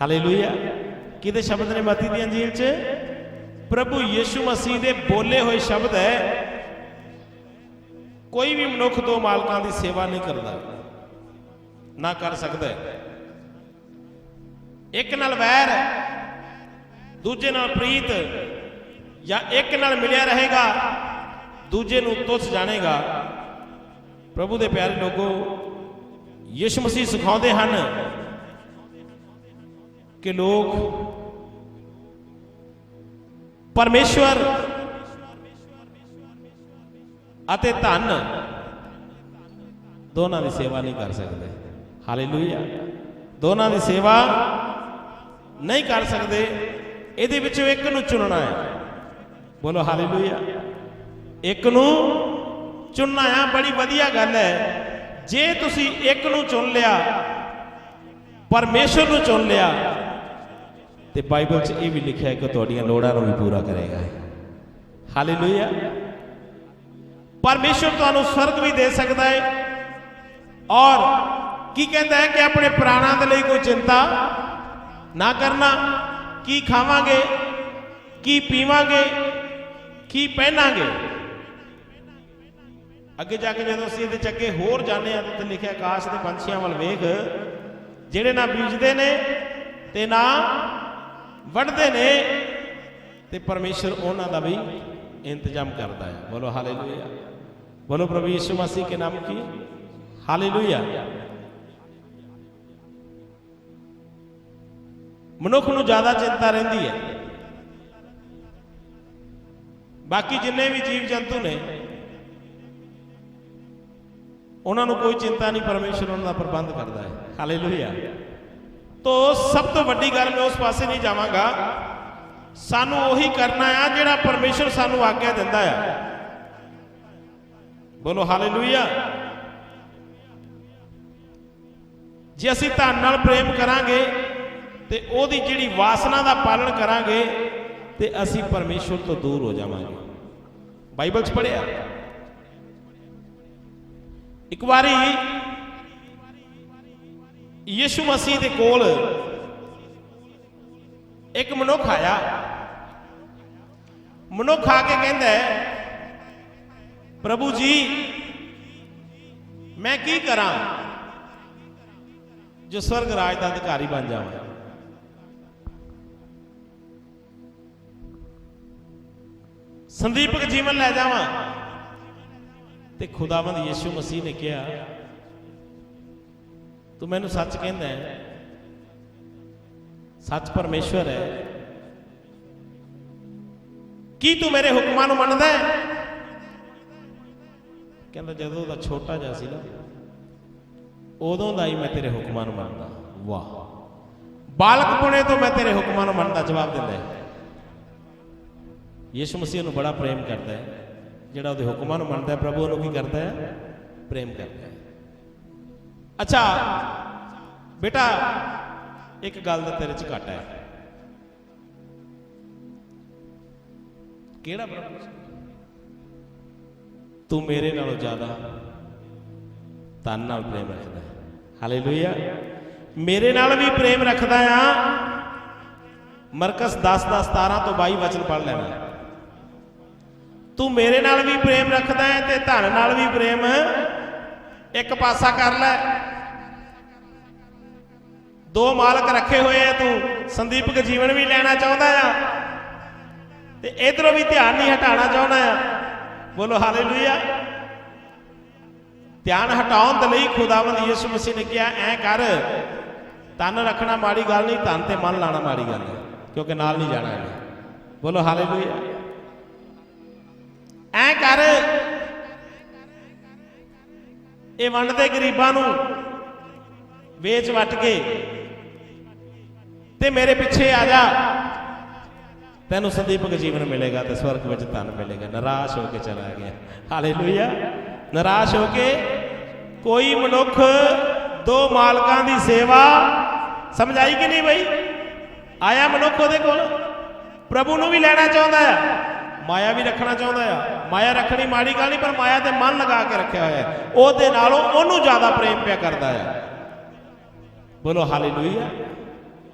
Hallelujah. ਕਿਹਦੇ ਸ਼ਬਦ ਨੇ ਮਤੀ ਦੀ ਅੰਜੀਲ 'ਚ? ਪ੍ਰਭੂ ਯੀਸ਼ੂ ਮਸੀਹ ਦੇ ਬੋਲੇ ਹੋਏ ਸ਼ਬਦ ਹੈ, ਕੋਈ ਵੀ ਮਨੁੱਖ ਦੋ ਮਾਲਕਾਂ ਦੀ ਸੇਵਾ ਨਹੀਂ ਕਰਦਾ, ਨਾ ਕਰ ਸਕਦਾ ਇੱਕ ਨਾਲ ਵੈਰ, ਦੂਜੇ ਨਾਲ ਪ੍ਰੀਤ, ਜਾਂ ਇੱਕ ਨਾਲ ਮਿਲਿਆ ਰਹੇਗਾ, ਦੂਜੇ ਨੂੰ ਤੁੱਛ ਜਾਣੇਗਾ। ਪ੍ਰਭੂ ਦੇ ਪਿਆਰੇ ਲੋਕੋ, ਯਿਸੂ ਮਸੀਹ ਸਿਖਾਉਂਦੇ ਹਨ ਕਿ ਲੋਕ ਪਰਮੇਸ਼ਵਰ ਅਤੇ ਧਨ ਦੋਨਾਂ ਦੀ ਸੇਵਾ ਨਹੀਂ ਕਰ ਸਕਦੇ। ਹਾਲੇਲੂਇਆ ਦੋਨਾਂ ਦੀ ਸੇਵਾ ਨਹੀਂ ਕਰ ਸਕਦੇ। ਇਹਦੇ ਵਿੱਚੋਂ ਇੱਕ ਨੂੰ ਚੁਣਨਾ ਹੈ। ਬੋਲੋ ਹਾਲੇਲੂਇਆ ਇੱਕ ਨੂੰ ਚੁਣਨਾ ਆ ਬੜੀ ਵਧੀਆ ਗੱਲ ਹੈ। ਜੇ ਤੁਸੀਂ ਇੱਕ ਨੂੰ ਚੁਣ ਲਿਆ ਪਰਮੇਸ਼ਰ ਨੂੰ ਚੁਣ ਲਿਆ ਤੇ ਬਾਈਬਲ 'ਚ ਇਹ ਵੀ ਲਿਖਿਆ ਹੈ ਕਿ ਤੁਹਾਡੀਆਂ ਲੋੜਾਂ ਨੂੰ ਵੀ ਪੂਰਾ ਕਰੇਗਾ। ਹਾਲੇਲੂਇਆ ਪਰਮੇਸ਼ਰ ਤੁਹਾਨੂੰ ਸਵਰਗ ਵੀ ਦੇ ਸਕਦਾ ਹੈ। ਔਰ ਕੀ ਕਹਿੰਦਾ ਹੈ ਕਿ ਆਪਣੇ ਪ੍ਰਾਣਾਂ ਦੇ ਲਈ ਕੋਈ ਚਿੰਤਾ ਨਾ ਕਰਨਾ। ਕੀ ਖਾਵਾਂਗੇ, ਕੀ ਪੀਵਾਂਗੇ, ਕੀ ਪਹਿਨਾਂਗੇ। ਅੱਗੇ ਜਾ ਕੇ ਜਦੋਂ ਅਸੀਂ ਇਹਦੇ ਚ ਅੱਗੇ ਹੋਰ ਜਾਣੇ ਆ ਤੇ ਲਿਖਿਆ ਆਕਾਸ਼ ਦੇ ਪੰਛੀਆਂ ਵੱਲ ਵੇਖ। ਜਿਹੜੇ ਨਾ ਬੀਜਦੇ ਨੇ ਤੇ ਨਾ ਵੱਢਦੇ ਨੇ ਤੇ ਪਰਮੇਸ਼ਰ ਉਹਨਾਂ ਦਾ ਵੀ ਇੰਤਜ਼ਾਮ ਕਰਦਾ ਹੈ। ਬੋਲੋ ਹਾਲੇਲੂਇਆ। ਬੋਲੋ ਪ੍ਰਭੂ ਯਿਸੂ ਮਸੀਹ ਕੇ ਨਾਮ ਕੀ? ਹਾਲੇਲੂਇਆ। ਮਨੁੱਖ ਨੂੰ ਜ਼ਿਆਦਾ ਚਿੰਤਾ ਰਹਿੰਦੀ ਹੈ। ਬਾਕੀ ਜਿੰਨੇ ਵੀ ਜੀਵ ਜੰਤੂ ਨੇ, ਉਹਨਾਂ ਨੂੰ ਕੋਈ ਚਿੰਤਾ ਨਹੀਂ, ਪਰਮੇਸ਼ਰ ਉਹਨਾਂ ਦਾ ਪ੍ਰਬੰਧ ਕਰਦਾ ਹੈ। ਹਾਲੇਲੂਇਆ। ਤੋਂ ਸਭ ਤੋਂ ਵੱਡੀ ਗੱਲ ਮੈਂ ਉਸ ਪਾਸੇ ਨਹੀਂ ਜਾਵਾਂਗਾ। ਸਾਨੂੰ ਉਹੀ ਕਰਨਾ ਆ ਜਿਹੜਾ ਪਰਮੇਸ਼ਰ ਸਾਨੂੰ ਆਗਿਆ ਦਿੰਦਾ ਆ। ਬੋਲੋ ਹਾਲੇਲੂਇਆ। ਜੇ ਅਸੀਂ ਧਨ ਨਾਲ ਪ੍ਰੇਮ ਕਰਾਂਗੇ ਤੇ ਉਹਦੀ ਜਿਹੜੀ ਵਾਸਨਾ ਦਾ ਪਾਲਣ ਕਰਾਂਗੇ ਤੇ ਅਸੀਂ ਪਰਮੇਸ਼ਰ ਤੋਂ ਦੂਰ ਹੋ ਜਾਵਾਂਗੇ। ਬਾਈਬਲ 'ਚ ਪੜਿਆ ਇੱਕ ਵਾਰੀ ਯਿਸੂ ਮਸੀਹ ਦੇ ਕੋਲ ਇੱਕ ਮਨੁੱਖ ਆਇਆ। ਮਨੁੱਖ ਆ ਕੇ ਕਹਿੰਦਾ ਪ੍ਰਭੂ ਜੀ, ਮੈਂ ਕੀ ਕਰਾਂ ਜੋ ਸਵਰਗ ਰਾਜ ਦਾ ਅਧਿਕਾਰੀ ਬਣ ਜਾਵਾਂ? ਸੰਦੀਪਕ ਜੀਵਨ ਲੈ ਜਾਵਾਂ। ਤੇ ਖੁਦਾਵੰਦ ਯਿਸੂ ਮਸੀਹ ਨੇ ਕਿਹਾ ਤੂੰ ਮੈਨੂੰ ਸੱਚ ਕਹਿੰਦਾ ਹੈ। ਸੱਚ ਪਰਮੇਸ਼ਵਰ ਹੈ। ਕੀ ਤੂੰ ਮੇਰੇ ਹੁਕਮਾਂ ਨੂੰ ਮੰਨਦਾ ਹੈ? ਕਹਿੰਦਾ, ਜਦੋਂ ਦਾ ਛੋਟਾ ਜਿਹਾ ਸੀ ਨਾ, ਉਦੋਂ ਦਾ ਹੀ ਮੈਂ ਤੇਰੇ ਹੁਕਮਾਂ ਨੂੰ ਮੰਨਦਾ। ਵਾਹ। ਬਾਲਕ ਪੁਣੇ ਤੋਂ ਮੈਂ ਤੇਰੇ ਹੁਕਮਾਂ ਨੂੰ ਮੰਨਦਾ, ਜਵਾਬ ਦਿੰਦਾ ਹੈ। ਯਿਸੂ ਮਸੀਹ ਨੂੰ ਬੜਾ ਪ੍ਰੇਮ ਕਰਦਾ ਹੈ। ਜਿਹੜਾ ਉਹਦੇ ਹੁਕਮਾਂ ਨੂੰ ਮੰਨਦਾ ਹੈ, ਪ੍ਰਭੂ ਉਹਨੂੰ ਕੀ ਕਰਦਾ ਹੈ? ਪ੍ਰੇਮ ਕਰਦਾ ਹੈ। ਅੱਛਾ। ਬੇਟਾ, ਇੱਕ ਗੱਲ ਦਾ ਤੇਰੇ ਚ ਘਟ ਹੈ। ਕਿਹੜਾ ਪ੍ਰਭੂ ਤੂੰ ਮੇਰੇ ਨਾਲੋਂ ਜ਼ਿਆਦਾ ਤਨ ਨਾਲ ਪ੍ਰੇਮ ਰੱਖਦਾ ਹੈ। ਹਾਲੇਲੂਇਆ। ਮੇਰੇ ਨਾਲ ਵੀ ਪ੍ਰੇਮ ਰੱਖਦਾ ਆ। ਮਰਕਸ 10 ਦਾ 17 ਤੋਂ 22 ਵਚਨ ਪੜ੍ਹ ਲੈਣਾ। ਤੂੰ ਮੇਰੇ ਨਾਲ ਵੀ ਪ੍ਰੇਮ ਰੱਖਦਾ ਹੈ ਤੇ ਧਨ ਨਾਲ ਵੀ ਪ੍ਰੇਮ ਇੱਕ ਪਾਸਾ ਕਰ ਲੈ। ਦੋ ਮਾਲਕ ਰੱਖੇ ਹੋਏ ਆ ਤੂੰ, ਸੰਦੀਪਕ ਜੀਵਨ ਵੀ ਲੈਣਾ ਚਾਹੁੰਦਾ ਆ। ਤੇ ਇਧਰੋਂ ਵੀ ਧਿਆਨ ਨਹੀਂ ਹਟਾਉਣਾ ਚਾਹੁੰਦਾ ਆ। ਬੋਲੋ ਹਾਲੇਲੂਇਆ। ਧਿਆਨ ਹਟਾਉਣ ਦੇ ਲਈ ਖੁਦਾਵੰਦ ਯਿਸੂ ਮਸੀਹ ਨੇ ਕਿਹਾ, ਐ ਕਰ ਤਨ ਰੱਖਣਾ ਮਾੜੀ ਗੱਲ ਨਹੀਂ ਤਨ ਤੇ ਮਨ ਲਾਣਾ ਮਾੜੀ ਗੱਲ ਹੈ ਕਿਉਂਕਿ ਨਾਲ ਨਹੀਂ ਜਾਣਾ ਇਹਨੇ। ਬੋਲੋ ਹਾਲੇਲੂਇਆ। ਐ ਕਰ, ਇਹ ਵੰਡਦੇ ਗਰੀਬਾਂ ਨੂੰ ਵੇਚ ਵਟ ਕੇ ਤੇ ਮੇਰੇ ਪਿੱਛੇ ਆ ਜਾ। ਤੈਨੂੰ ਸੰਦੀਪਕ ਜੀਵਨ ਮਿਲੇਗਾ ਤੇ ਸਵਰਗ ਵਿੱਚ ਧਨ ਮਿਲੇਗਾ। ਨਿਰਾਸ਼ ਹੋ ਕੇ ਚਲਾ ਗਿਆ। ਹਾਲੇਲੂਇਆ ਨਿਰਾਸ਼ ਹੋ ਕੇ ਕੋਈ ਮਨੁੱਖ ਦੋ ਮਾਲਕਾਂ ਦੀ ਸੇਵਾ ਸਮਝਾਈ ਕਿ ਨਹੀਂ ਬਈ? ਆਇਆ ਮਨੁੱਖ ਉਹਦੇ ਕੋਲ? ਪ੍ਰਭੂ ਨੂੰ ਵੀ ਲੈਣਾ ਚਾਹੁੰਦਾ ਆ। ਮਾਇਆ ਵੀ ਰੱਖਣਾ ਚਾਹੁੰਦਾ ਆ। ਮਾਇਆ ਰੱਖਣੀ ਮਾੜੀ ਗੱਲ ਨਹੀਂ, ਪਰ ਮਾਇਆ ਤੇ ਮਨ ਲਗਾ ਕੇ ਰੱਖਿਆ ਹੋਇਆ। ਉਹਦੇ ਨਾਲੋਂ ਉਹਨੂੰ ਜ਼ਿਆਦਾ ਪ੍ਰੇਮ ਪਿਆ ਕਰਦਾ ਆ। ਬੋਲੋ ਹਾਲੇਲੂਇਆ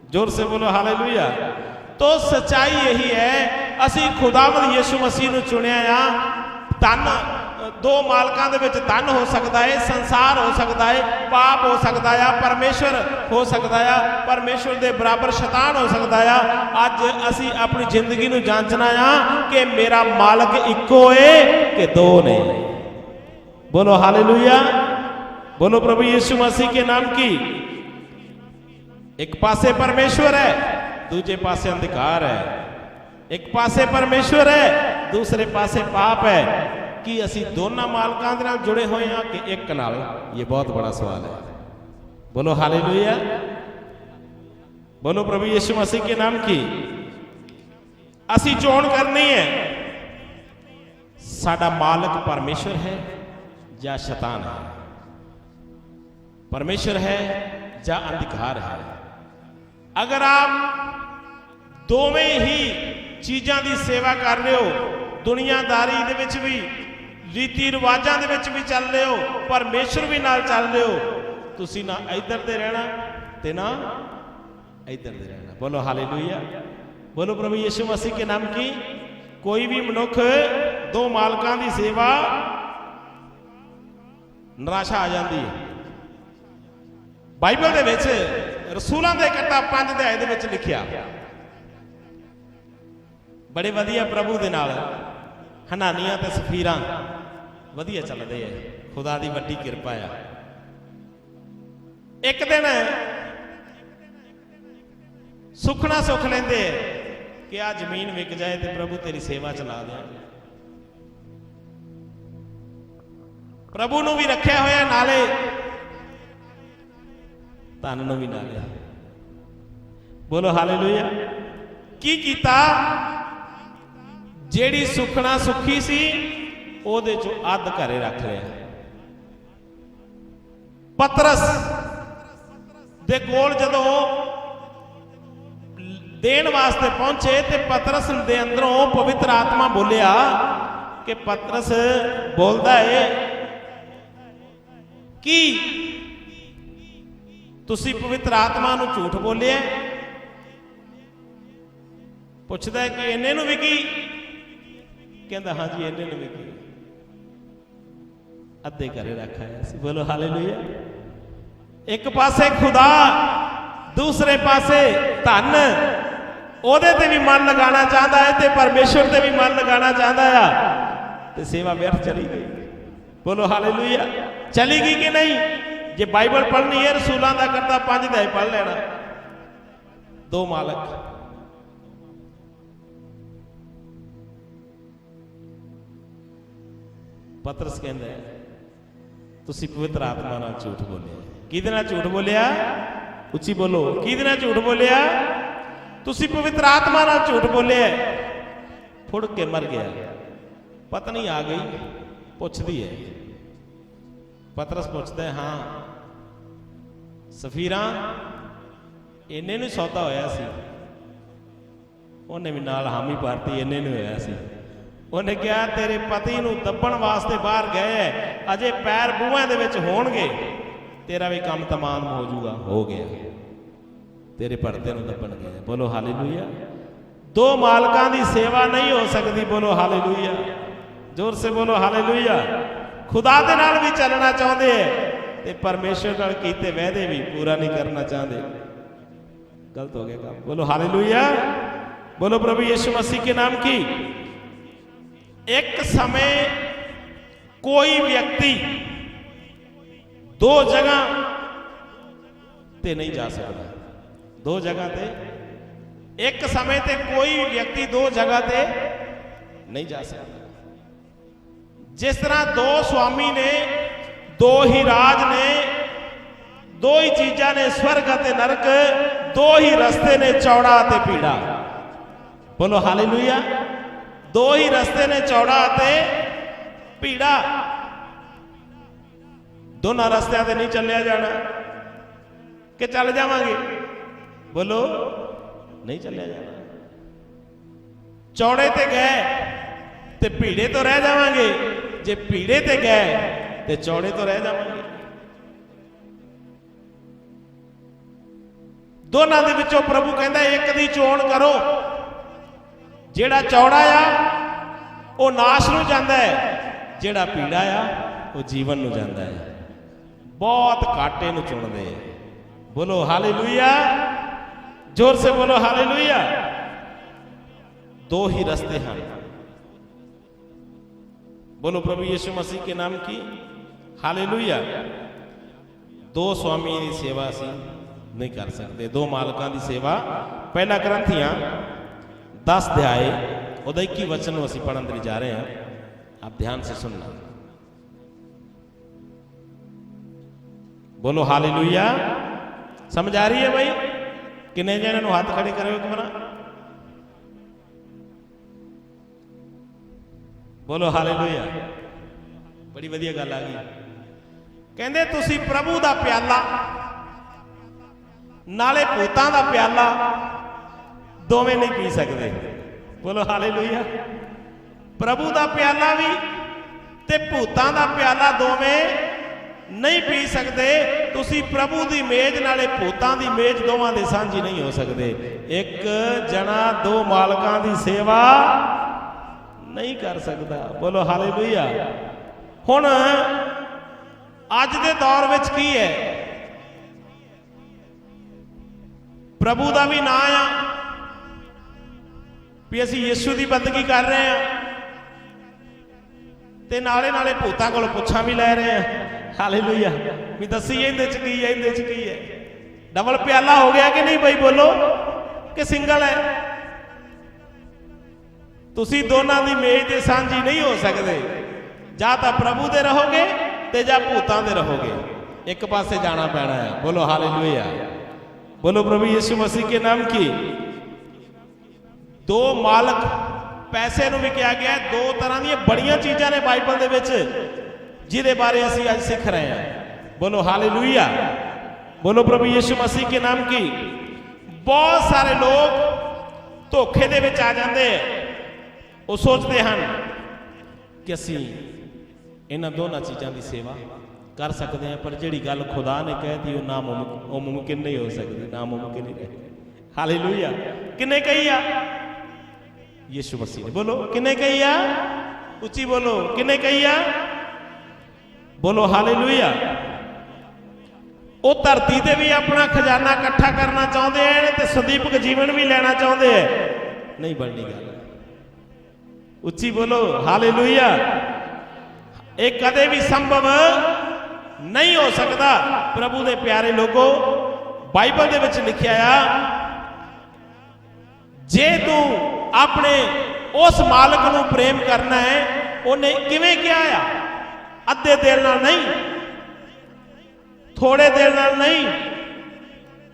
जोर से बोलो हालेलुया तो सच्चाई यही है ਅਸੀਂ ਖੁਦਾਵੰਦ ਯਿਸੂ ਮਸੀਹ ਨੂੰ ਚੁਣਿਆ ਆ ਧਨ ਦੋ ਮਾਲਕਾਂ ਦੇ ਵਿੱਚ ਧਨ ਹੋ ਸਕਦਾ ਹੈ ਸੰਸਾਰ ਹੋ ਸਕਦਾ ਹੈ ਪਾਪ ਹੋ ਸਕਦਾ ਆ ਪਰਮੇਸ਼ਵਰ ਹੋ ਸਕਦਾ ਆ ਪਰਮੇਸ਼ਵਰ ਦੇ ਬਰਾਬਰ ਸ਼ੈਤਾਨ ਹੋ ਸਕਦਾ ਆ ਅੱਜ ਅਸੀਂ ਆਪਣੀ ਜ਼ਿੰਦਗੀ ਨੂੰ ਜਾਂਚਣਾ ਆ ਕਿ ਮੇਰਾ ਮਾਲਕ ਇੱਕੋ ਏ ਕਿ ਦੋ ਨੇ ਬੋਲੋ ਹਾਲੇਲੂਇਆ ਬੋਲੋ ਪ੍ਰਭੂ ਯਿਸੂ ਮਸੀਹ ਕੇ ਨਾਮ ਕੀ ਇੱਕ ਪਾਸੇ ਪਰਮੇਸ਼ਵਰ ਹੈ ਦੂਜੇ ਪਾਸੇ ਅੰਧਕਾਰ ਹੈ ਇੱਕ ਪਾਸੇ ਪਰਮੇਸ਼ਵਰ ਹੈ ਦੂਸਰੇ ਪਾਸੇ ਪਾਪ ਹੈ ਕੀ ਅਸੀਂ ਦੋਨਾਂ ਮਾਲਕਾਂ ਦੇ ਨਾਲ ਜੁੜੇ ਹੋਏ ਹਾਂ ਕਿ ਇੱਕ ਨਾਲ ਇਹ ਬਹੁਤ ਬੜਾ ਸਵਾਲ ਹੈ ਬੋਲੋ ਹਾਲੇਲੂਇਆ ਬੋਲੋ ਪ੍ਰਭੂ ਯਿਸੂ ਮਸੀਹ ਕੇ ਨਾਮ ਕੀ ਅਸੀਂ ਚੋਣ ਕਰਨੀ ਹੈ ਸਾਡਾ ਮਾਲਕ ਪਰਮੇਸ਼ਵਰ ਹੈ ਜਾਂ ਸ਼ੈਤਾਨ ਹੈ परमेश्वर है ਜਾਂ ਅੰਧਕਾਰ ਹੈ ਅਗਰ ਆਪ ਦੋਵੇਂ ਹੀ ਚੀਜ਼ਾਂ ਦੀ ਸੇਵਾ ਕਰ ਰਹੇ ਹੋ, ਦੁਨੀਆਦਾਰੀ ਦੇ ਵਿੱਚ ਵੀ ਰੀਤੀ ਰਿਵਾਜਾਂ ਦੇ ਵਿੱਚ ਵੀ ਚੱਲ ਰਹੇ ਹੋ, ਪਰਮੇਸ਼ਰ ਵੀ ਨਾਲ ਚੱਲ ਰਹੇ ਹੋ, ਤੁਸੀਂ ਨਾ ਇੱਧਰ ਤੇ ਰਹਿਣਾ ਤੇ ਨਾ ਇੱਧਰ ਦੇ ਰਹਿਣਾ। ਬੋਲੋ ਹਾਲੇਲੂਇਆ। ਬੋਲੋ ਪ੍ਰਭੂ ਯਿਸੂ ਮਸੀਹ ਕੇ ਨਾਮ ਕੀ? ਕੋਈ ਵੀ ਮਨੁੱਖ ਦੋ ਮਾਲਕਾਂ ਦੀ ਸੇਵਾ ਨਿਰਾਸ਼ਾ ਆ ਜਾਂਦੀ ਹੈ। ਬਾਈਬਲ ਦੇ ਵਿੱਚ ਰਸੂਲਾਂ ਦੇ ਕਿਤਾਬ 5 ਅਧਿਆਏ ਦੇ ਵਿੱਚ ਲਿਖਿਆ, ਬੜੇ ਵਧੀਆ ਪ੍ਰਭੂ ਦੇ ਨਾਲ, ਹਨਾਨੀਆਂ ਤੇ ਸਫੀਰਾਂ, ਵਧੀਆ ਚੱਲਦੇ ਐ ਖੁਦਾ ਦੀ ਵੱਡੀ ਕਿਰਪਾ ਆ। ਇੱਕ ਦਿਨ ਸੁਖਣਾ ਸੁਖ ਲੈਂਦੇ ਕਿ ਆ ਜ਼ਮੀਨ ਵਿਕ ਜਾਏ ਤੇ ਪ੍ਰਭੂ ਤੇਰੀ ਸੇਵਾ ਚਲਾ ਦਿਆਂ। ਪ੍ਰਭੂ ਨੂੰ ਵੀ ਰੱਖਿਆ ਹੋਇਆ ਨਾਲੇ ਧਨ ਨੂੰ ਵੀ ਨਾਲੇ ਬੋਲੋ ਹਾਲੇਲੂਇਆ। ਕੀ ਕੀਤਾ? ਜਿਹੜੀ ਸੁਖਣਾ ਸੁਖੀ ਸੀ, ਉਹਦੇ ਚੋਂ ਅੱਧ ਘਰੇ ਰੱਖ ਲਿਆ। ਪਤਰਸ ਦੇ ਕੋਲ ਜਦੋਂ ਦੇਣ ਵਾਸਤੇ ਪਹੁੰਚੇ ਤੇ ਪਤਰਸ ਦੇ ਅੰਦਰੋਂ ਪਵਿੱਤਰ ਆਤਮਾ ਬੋਲਿਆ ਕਿ ਪਤਰਸ ਬੋਲਦਾ ਏ, ਕਿ ਤੁਸੀਂ ਪਵਿੱਤਰ ਆਤਮਾ ਨੂੰ ਝੂਠ ਬੋਲਿਆ ਪੁੱਛਦਾ ਹੈ ਕਿ ਇਹਨੇ ਨੂੰ ਵੀ ਕੀ? ਕਹਿੰਦਾ ਹਾਂਜੀ ਇਹਨੇ ਨੂੰ ਵੀ ਕੀ? ਅੱਧੇ ਘਰੇ ਰੱਖਿਆ ਸੀ। ਬੋਲੋ, ਹਾਲੇਲੂਇਆ। ਇੱਕ ਪਾਸੇ ਖੁਦਾ, ਦੂਸਰੇ ਪਾਸੇ ਧਨ। ਉਹਦੇ ਤੇ ਵੀ ਮਨ ਲਗਾਉਣਾ ਚਾਹੁੰਦਾ ਹੈ ਤੇ ਪਰਮੇਸ਼ਵਰ ਤੇ ਵੀ ਮਨ ਲਗਾਉਣਾ ਚਾਹੁੰਦਾ ਆ। ਤੇ ਸੇਵਾ ਵਿਅਰਥ ਚਲੀ ਗਈ। ਬੋਲੋ, ਹਾਲੇਲੂਇਆ। ਚਲੀ ਗਈ ਕਿ ਨਹੀਂ? ਜੇ ਬਾਈਬਲ ਪੜ੍ਹਨੀ ਹੈ, ਰਸੂਲਾਂ ਦਾ ਕਰਤਾ ਪੰਜ ਦਾ ਹੀ ਪੜ੍ਹ ਲੈਣਾ। ਦੋ ਮਾਲਕ। ਪਤਰਸ ਕਹਿੰਦਾ ਤੁਸੀਂ ਪਵਿੱਤਰ ਆਤਮਾ ਨਾਲ ਝੂਠ ਬੋਲਿਆ ਕਿਹਦੇ ਨਾਲ ਝੂਠ ਬੋਲਿਆ? ਉੱਚੀ ਬੋਲੋ। ਕਿਹਦੇ ਨਾਲ ਝੂਠ ਬੋਲਿਆ? ਤੁਸੀਂ ਪਵਿੱਤਰ ਆਤਮਾ ਨਾਲ ਝੂਠ ਬੋਲਿਆ ਫੁੜ ਕੇ ਮਰ ਗਿਆ। ਪਤਨੀ ਆ ਗਈ, ਪੁੱਛਦੀ ਹੈ। ਪਤਰਸ ਪੁੱਛਦਾ ਹਾਂ ਸਫੀਰਾਂ ਇੰਨੇ ਨੂੰ ਸੌਦਾ ਹੋਇਆ ਸੀ। ਉਹਨੇ ਵੀ ਨਾਲ ਹਾਮੀ ਭਰਤੀ ਇੰਨੇ ਨੂੰ ਹੋਇਆ ਸੀ। ਉਹਨੇ ਕਿਹਾ ਤੇਰੇ ਪਤੀ ਨੂੰ ਦੱਬਣ ਵਾਸਤੇ ਬਾਹਰ ਗਏ ਹੈ, ਅਜੇ ਪੈਰ ਬੂਹਾਂ ਦੇ ਵਿੱਚ ਹੋਣਗੇ। ਤੇਰਾ ਵੀ ਕੰਮ ਤਮਾਮ ਹੋ ਜਾਊਗਾ। ਹੋ ਗਿਆ। ਤੇਰੇ ਪਰਦੇ ਨੂੰ ਦੱਬਣ ਗਏ ਬੋਲੋ ਹਾਲੇਲੂਇਆ। ਦੋ ਮਾਲਕਾਂ ਦੀ ਸੇਵਾ ਨਹੀਂ ਹੋ ਸਕਦੀ ਬੋਲੋ ਹਾਲੇਲੂਇਆ। ਜ਼ੋਰ ਸੇ ਬੋਲੋ ਹਾਲੇਲੂਇਆ। ਖੁਦਾ ਦੇ ਨਾਲ ਵੀ ਚੱਲਣਾ ਚਾਹੁੰਦੇ ਐ। ਤੇ ਪਰਮੇਸ਼ਰ ਨਾਲ ਕੀਤੇ ਵਾਅਦੇ ਵੀ ਪੂਰਾ ਨਹੀਂ ਕਰਨਾ ਚਾਹੁੰਦੇ। ਗਲਤ ਹੋ ਗਿਆ ਕੰਮ। ਬੋਲੋ ਹਾਲੇਲੂਇਆ। ਬੋਲੋ ਪ੍ਰਭੂ ਯਿਸੂ ਮਸੀਹ ਕੇ ਨਾਮ ਕੀ? ਇੱਕ ਸਮੇਂ ਕੋਈ ਵਿਅਕਤੀ ਦੋ ਜਗ੍ਹਾ ਤੇ ਨਹੀਂ ਜਾ ਸਕਦਾ। ਦੋ ਜਗ੍ਹਾ ਤੇ। ਇੱਕ ਸਮੇਂ ਤੇ ਕੋਈ ਵਿਅਕਤੀ ਦੋ ਜਗ੍ਹਾ ਤੇ ਨਹੀਂ ਜਾ ਸਕਦਾ। ਜਿਸ ਤਰ੍ਹਾਂ ਦੋ ਸੁਆਮੀ ਨੇ ਦੋ ਹੀ ਰਾਜ ਨੇ, ਦੋ ਹੀ ਚੀਜ਼ਾਂ ਨੇ, ਸਵਰਗ ਅਤੇ ਨਰਕ, ਦੋ ਹੀ ਰਸਤੇ ਨੇ, ਚੌੜਾ ਅਤੇ ਪੀੜਾ। ਬੋਲੋ ਹਾਲੇਲੂਇਆ। ਦੋ ਹੀ ਰਸਤੇ ਨੇ, ਚੌੜਾ ਅਤੇ ਪੀੜਾ। ਦੋਨਾਂ ਰਸਤਿਆਂ ਤੇ ਨਹੀਂ ਚੱਲਿਆ ਜਾਣਾ। ਕਿ ਚੱਲ ਜਾਵਾਂਗੇ? ਬੋਲੋ, ਨਹੀਂ ਚੱਲਿਆ ਜਾਣਾ। ਚੌੜੇ ਤੇ ਗਏ ਤੇ ਭੀੜੇ ਤੋਂ ਰਹਿ ਜਾਵਾਂਗੇ। ਜੇ ਭੀੜੇ ਤੇ ਗਏ ਤੇ ਚੌੜੇ ਤੋਂ ਰਹਿ ਜਾਵਾਂਗੇ ਦੋਨਾਂ ਦੇ ਵਿੱਚੋਂ ਪ੍ਰਭੂ ਕਹਿੰਦਾ ਇੱਕ ਦੀ ਚੋਣ ਕਰੋ ਜਿਹੜਾ ਚੌੜਾ ਆ ਉਹ ਨਾਸ਼ ਨੂੰ ਜਾਂਦਾ ਹੈ ਜਿਹੜਾ ਪੀੜਾ ਆ ਉਹ ਜੀਵਨ ਨੂੰ ਜਾਂਦਾ ਹੈ ਬਹੁਤ ਘਾਟੇ ਨੂੰ ਚੁਣਦੇ ਆ ਬੋਲੋ ਹਾਲੇਲੂਇਆ ਜ਼ੋਰ ਸੇ ਬੋਲੋ ਹਾਲੇਲੂਇਆ ਦੋ ਹੀ ਰਸਤੇ ਹਨ बोलो प्रभु यीशु मसीह के नाम की ਹਾਲੇਲੂਇਆ। ਦੋ ਸਵਾਮੀਆਂ ਦੀ ਸੇਵਾ ਅਸੀਂ ਨਹੀਂ ਕਰ ਸਕਦੇ। ਦੋ ਮਾਲਕਾਂ ਦੀ ਸੇਵਾ ਪਹਿਲਾ ਗ੍ਰੰਥੀਆਂ 10 ਅਧਿਆਏ, ਉਹਦਾ 21 ਵਚਨ ਨੂੰ ਅਸੀਂ ਪੜਨ ਦੇ ਲਈ ਜਾ ਰਹੇ ਹਾਂ। ਆਪ ਧਿਆਨ ਸੇ ਸੁਨਣਾ ਬੋਲੋ ਹਾਲੇਲੂਇਆ। ਸਮਝ ਆ ਰਹੀ ਹੈ ਭਾਈ ਕਿੰਨੇ ਜਣਿਆਂ ਨੂੰ ਹੱਥ ਖੜੇ ਕਰਿਓ ਇੱਕ ਵਾਰ? ਬੋਲੋ ਹਾਲੇਲੂਇਆ। ਬੜੀ ਵਧੀਆ ਗੱਲ ਆ ਗਈ। ਕਹਿੰਦੇ, ਤੁਸੀਂ ਪ੍ਰਭੂ ਦਾ ਪਿਆਲਾ, ਨਾਲੇ ਭੂਤਾਂ ਦਾ ਪਿਆਲਾ, ਦੋਵੇਂ ਨਹੀਂ ਪੀ ਸਕਦੇ। ਬੋਲੋ, ਹਾਲੇਲੂਇਆ। ਪ੍ਰਭੂ ਦਾ ਪਿਆਲਾ ਵੀ ਤੇ ਭੂਤਾਂ ਦਾ ਪਿਆਲਾ ਦੋਵੇਂ ਨਹੀਂ ਪੀ ਸਕਦੇ। ਤੁਸੀਂ ਪ੍ਰਭੂ ਦੀ ਮੇਜ਼, ਨਾਲੇ ਭੂਤਾਂ ਦੀ ਮੇਜ਼ ਦੋਵਾਂ ਦੇ ਸਾਂਝੀ ਨਹੀਂ ਹੋ ਸਕਦੇ। ਇੱਕ ਜਣਾ, ਦੋ ਮਾਲਕਾਂ ਦੀ ਸੇਵਾ ਨਹੀਂ ਕਰ ਸਕਦਾ। ਬੋਲੋ, ਹਾਲੇਲੂਇਆ। ਹੁਣ ਅੱਜ ਦੇ ਦੌਰ ਵਿੱਚ ਕੀ ਹੈ? ਪ੍ਰਭੂ ਦਾ ਵੀ ਨਾਂ ਆ। ਵੀ ਅਸੀਂ ਯਿਸੂ ਦੀ ਬੰਦਗੀ ਕਰ ਰਹੇ ਆ ਤੇ ਨਾਲੇ ਨਾਲੇ ਭੂਤਾਂ ਕੋਲ ਪੁੱਛਾਂ ਵੀ ਲੈ ਰਹੇ ਆ ਹਾਲੇਲੂਇਆ ਵੀ ਦੱਸੀ ਇਹਦੇ ਚ ਕੀ ਹੈ ਇਹਦੇ ਚ ਕੀ ਹੈ? ਡਬਲ ਪਿਆਲਾ ਹੋ ਗਿਆ ਕਿ ਨਹੀਂ ਬਈ ਬੋਲੋ? ਕਿ ਸਿੰਗਲ ਹੈ? ਤੁਸੀਂ ਦੋਨਾਂ ਦੀ ਮੇਜ਼ ਤੇ ਸਾਂਝੀ ਨਹੀਂ ਹੋ ਸਕਦੇ। ਜਾਂ ਤਾਂ ਪ੍ਰਭੂ ਦੇ ਰਹੋਗੇ ਤੇ ਜਾਂ ਭੂਤਾਂ ਦੇ ਰਹੋਗੇ। ਇੱਕ ਪਾਸੇ ਜਾਣਾ ਪੈਣਾ ਹੈ। ਬੋਲੋ ਹਾਲੇਲੂਇਆ। ਬੋਲੋ ਪ੍ਰਭੂ ਯਿਸੂ ਮਸੀਹ ਕੇ ਨਾਮ ਕੀ? ਦੋ ਮਾਲਕ ਪੈਸੇ ਨੂੰ ਵੀ ਕਿਹਾ ਗਿਆ ਦੋ ਤਰ੍ਹਾਂ ਦੀਆਂ ਬੜੀਆਂ ਚੀਜ਼ਾਂ ਨੇ ਬਾਈਬਲ ਦੇ ਵਿੱਚ, ਜਿਹਦੇ ਬਾਰੇ ਅਸੀਂ ਅੱਜ ਸਿੱਖ ਰਹੇ ਹਾਂ। ਬੋਲੋ ਹਾਲੇਲੂਇਆ। ਬੋਲੋ ਪ੍ਰਭੂ ਯਿਸੂ ਮਸੀਹ ਕੇ ਨਾਮ ਕੀ? ਬਹੁਤ ਸਾਰੇ ਲੋਕ ਧੋਖੇ ਦੇ ਵਿੱਚ ਆ ਜਾਂਦੇ ਆ ਉਹ ਸੋਚਦੇ ਹਨ ਕਿ ਅਸੀਂ ਇਹਨਾਂ ਦੋਨਾਂ ਚੀਜ਼ਾਂ ਦੀ ਸੇਵਾ ਕਰ ਸਕਦੇ ਹਾਂ, ਪਰ ਜਿਹੜੀ ਗੱਲ ਖੁਦਾ ਨੇ ਕਹਿਤੀ, ਉਹ ਨਾ ਮੁਮਕਿਨ ਉਹ ਮੁਮਕਿਨ ਨਹੀਂ ਹੋ ਸਕਦੀ ਨਾ ਮੁਮਕਿਨ ਨਹੀਂ ਰਹੇ। ਹਾਲੇਲੂਇਆ ਕਿੰਨੇ ਕਹੀ ਆ? ਯੀਸ਼ੂ ਮਸੀਹ ਨੇ। ਬੋਲੋ, ਕਿੰਨੇ ਕਹੀ ਆ? ਉੱਚੀ ਬੋਲੋ, ਕਿੰਨੇ ਕਹੀ ਆ? ਬੋਲੋ ਹਾਲੇਲੂਇਆ ਉਹ ਧਰਤੀ ਤੇ ਵੀ ਆਪਣਾ ਖਜ਼ਾਨਾ ਇਕੱਠਾ ਕਰਨਾ ਚਾਹੁੰਦੇ ਐ ਤੇ ਸੰਦੀਪਕ ਜੀਵਨ ਵੀ ਲੈਣਾ ਚਾਹੁੰਦੇ ਐ ਨਹੀਂ ਬਣਨੀ ਗੱਲ। ਉੱਚੀ ਬੋਲੋ ਹਾਲੇਲੂਇਆ ਇਹ ਕਦੇ ਵੀ ਸੰਭਵ ਨਹੀਂ ਹੋ ਸਕਦਾ। ਪ੍ਰਭੂ ਦੇ ਪਿਆਰੇ ਲੋਕੋ, ਬਾਈਬਲ ਦੇ ਵਿੱਚ ਲਿਖਿਆ ਆ, ਜੇ ਤੂੰ ਆਪਣੇ ਉਸ ਮਾਲਕ ਨੂੰ ਪ੍ਰੇਮ ਕਰਨਾ ਹੈ, ਉਹਨੇ ਕਿਵੇਂ ਕਿਹਾ ਆ? ਅੱਧੇ ਦਿਲ ਨਾਲ ਨਹੀਂ ਥੋੜੇ ਦਿਲ ਨਾਲ ਨਹੀਂ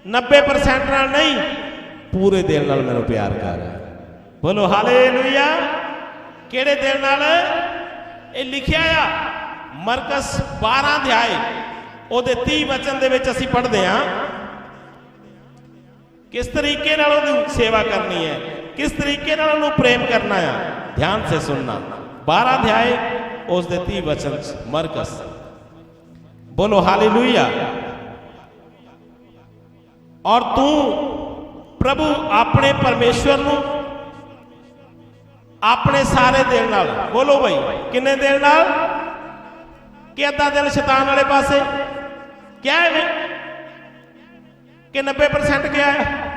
90% ਨਾਲ ਨਹੀਂ, ਪੂਰੇ ਦਿਲ ਨਾਲ ਮੈਨੂੰ ਪਿਆਰ ਕਰ। ਬੋਲੋ, ਹਾਲੇਲੂਇਆ। ਕਿਹੜੇ ਦਿਲ ਨਾਲ? ਇਹ ਲਿਖਿਆ ਆ, ਮਰਕਸ 12 ਅਧਿਆਏ, ਉਹਦੇ 30 ਵਚਨ ਦੇ ਵਿੱਚ ਅਸੀਂ ਪੜ੍ਹਦੇ ਹਾਂ। ਕਿਸ ਤਰੀਕੇ ਨਾਲ ਉਹਦੀ ਸੇਵਾ ਕਰਨੀ ਹੈ, ਕਿਸ ਤਰੀਕੇ ਨਾਲ ਉਹਨੂੰ ਪ੍ਰੇਮ ਕਰਨਾ ਆ, ਧਿਆਨ ਸੇ ਸੁਣਨਾ। 12 ਅਧਿਆਏ ਉਸ ਦੇ 30 ਵਚਨ, ਮਰਕਸ। ਬੋਲੋ, ਹਾਲੇਲੂਇਆ। ਔਰ ਤੂੰ ਪ੍ਰਭੂ ਆਪਣੇ ਪਰਮੇਸ਼ਵਰ ਨੂੰ ਆਪਣੇ ਸਾਰੇ ਦਿਲ ਨਾਲ। ਬੋਲੋ ਭਾਈ ਕਿੰਨੇ ਦਿਲ ਨਾਲ? ਕਿ ਅੱਧਾ ਦਿਲ ਸ਼ੈਤਾਨ ਵਾਲੇ ਪਾਸੇ? ਕਿਆ ਹੈ ਕਿ 90% ਕਿਹਾ ਹੈ?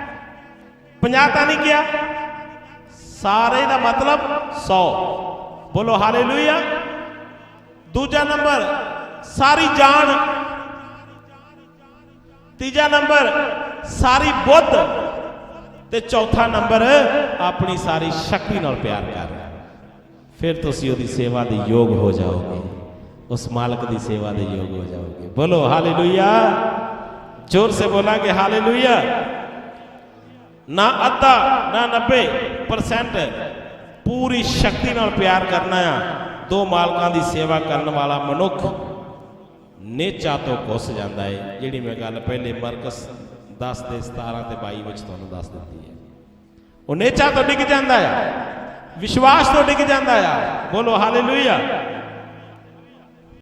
50 ਤਾਂ ਨਹੀਂ ਕਿਹਾ ਸਾਰੇ ਦਾ ਮਤਲਬ 100 ਬੋਲੋ ਹਾਲੇਲੂਇਆ। ਦੂਜਾ ਨੰਬਰ, ਸਾਰੀ ਜਾਨ। ਤੀਜਾ ਨੰਬਰ, ਸਾਰੀ ਬੁੱਧ। ਤੇ ਚੌਥਾ ਨੰਬਰ ਆਪਣੀ ਸਾਰੀ ਸ਼ਕਤੀ ਨਾਲ ਪਿਆਰ ਕਰ। ਫਿਰ ਤੁਸੀਂ ਉਹਦੀ ਸੇਵਾ ਦੇ ਯੋਗ ਹੋ ਜਾਓਗੇ। ਉਸ ਮਾਲਕ ਦੀ ਸੇਵਾ ਦੇ ਯੋਗ ਹੋ ਜਾਓਗੇ। ਬੋਲੋ, ਹਾਲੇਲੂਇਆ। ਜ਼ੋਰ ਸੇ ਬੋਲਾਂਗੇ, ਹਾਲੇਲੂਇਆ। ਨਾ ਅੱਧਾ, ਨਾ 90% ਪੂਰੀ ਸ਼ਕਤੀ ਨਾਲ ਪਿਆਰ ਕਰਨਾ ਆ। ਦੋ ਮਾਲਕਾਂ ਦੀ ਸੇਵਾ ਕਰਨ ਵਾਲਾ ਮਨੁੱਖ ਨੇਚਾ ਤੋਂ ਘੁੱਸ ਜਾਂਦਾ ਹੈ ਜਿਹੜੀ ਮੈਂ ਗੱਲ ਪਹਿਲੇ ਮਰਕਸ 10 ਦੇ 17 ਤੇ 22 ਵਿੱਚ ਤੁਹਾਨੂੰ ਦੱਸ ਦਿੱਤੀ ਹੈ। ਉਹ ਨੇਚਾ ਤੋਂ ਡਿੱਗ ਜਾਂਦਾ ਆ। ਵਿਸ਼ਵਾਸ ਤੋਂ ਡਿੱਗ ਜਾਂਦਾ ਆ। ਬੋਲੋ, ਹਾਲੇਲੂਇਆ।